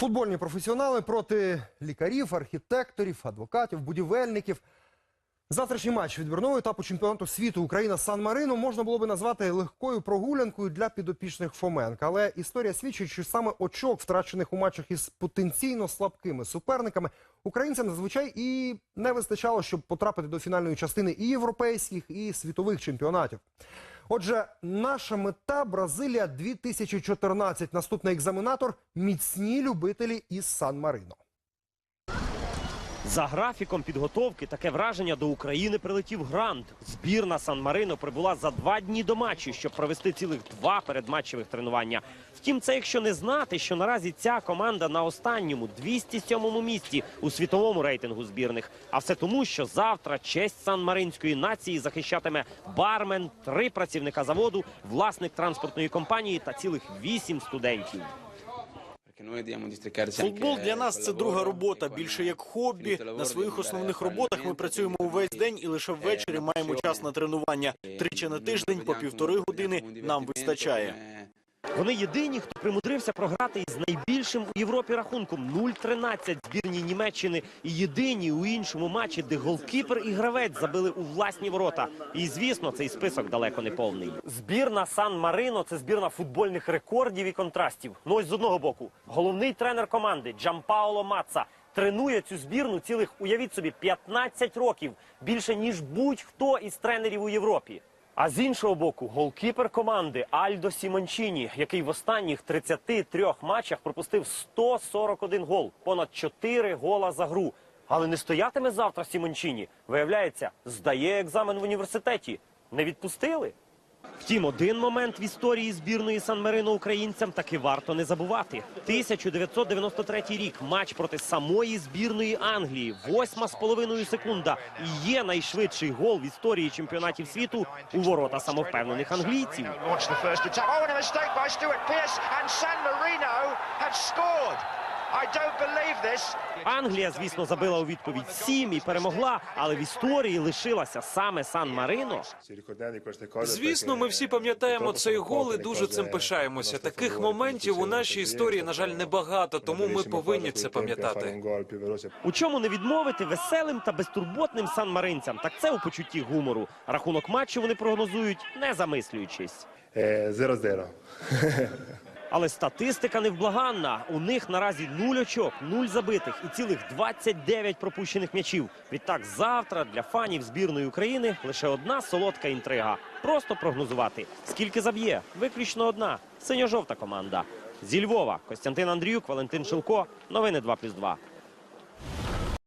Футбольні професіонали проти лікарів, архітекторів, адвокатів, будівельників. Завтрашній матч відбірного етапу чемпіонату світу Україна Сан Марино можна було би назвати легкою прогулянкою для підопічних Фоменка. Але історія свідчить, що саме очок, втрачених у матчах із потенційно слабкими суперниками, українцям зазвичай і не вистачало, щоб потрапити до фінальної частини і європейських, і світових чемпіонатів. Отже, наша мета Бразилія 2014. Наступний екзаменатор міцні любителі із Сан Марино. За графіком підготовки таке враження до України прилетів грант. Збірна Сан-Марино прибула за два дні до матчу, щоб провести цілих два передматчевих тренування. Втім, це якщо не знати, що наразі ця команда на останньому 207-му місці у світовому рейтингу збірних. А все тому, що завтра честь сан-маринської нації захищатиме бармен, три працівника заводу, власник транспортної компанії та цілих вісім студентів. Футбол для нас це друга робота, більше як хобі. На своїх основних роботах ми працюємо увесь день і лише ввечері маємо час на тренування. Тричі на тиждень по півтори години нам вистачає. Вони єдині, хто примудрився програти із найбільшим у Європі рахунком 0-13 збірні Німеччини. І єдині у іншому матчі, де голкіпер і гравець забили у власні ворота. І звісно, цей список далеко не повний. Збірна Сан Марино це збірна футбольних рекордів і контрастів. Ну ось з одного боку, головний тренер команди Джампаоло Маца тренує цю збірну цілих, уявіть собі, 15 років більше ніж будь-хто із тренерів у Європі. А з іншого боку, голкіпер команди Альдо Сімончині, який в останніх 33 матчах пропустив 141 гол, понад 4 гола за гру. Але не стоятиме завтра Сімончині. Виявляється, здає екзамен в університеті. Не відпустили. Втім, один момент в історії збірної Сан-Марино українцям таки варто не забувати. 1993 рік матч проти самої збірної Англії. Восьма з половиною секунда. І є найшвидший гол в історії чемпіонатів світу у ворота самовпевнених англійців. launched the Англія, звісно, забила у відповідь сім і перемогла, але в історії лишилася саме Сан-Марино. Звісно, ми всі пам'ятаємо цей гол і дуже цим пишаємося. Таких моментів у нашій історії, на жаль, небагато, тому ми повинні це пам'ятати. У чому не відмовити веселим та безтурботним сан-маринцям? Так це у почутті гумору. Рахунок матчу вони прогнозують, не замислюючись. 0-0. Але статистика невблаганна. У них наразі нуль очок, нуль забитих і цілих 29 пропущених м'ячів. Відтак завтра для фанів збірної України лише одна солодка інтрига. Просто прогнозувати. Скільки заб'є? Виключно одна. Синьо-жовта команда. Зі Львова Костянтин Андріюк, Валентин Шилко. Новини 2+,2.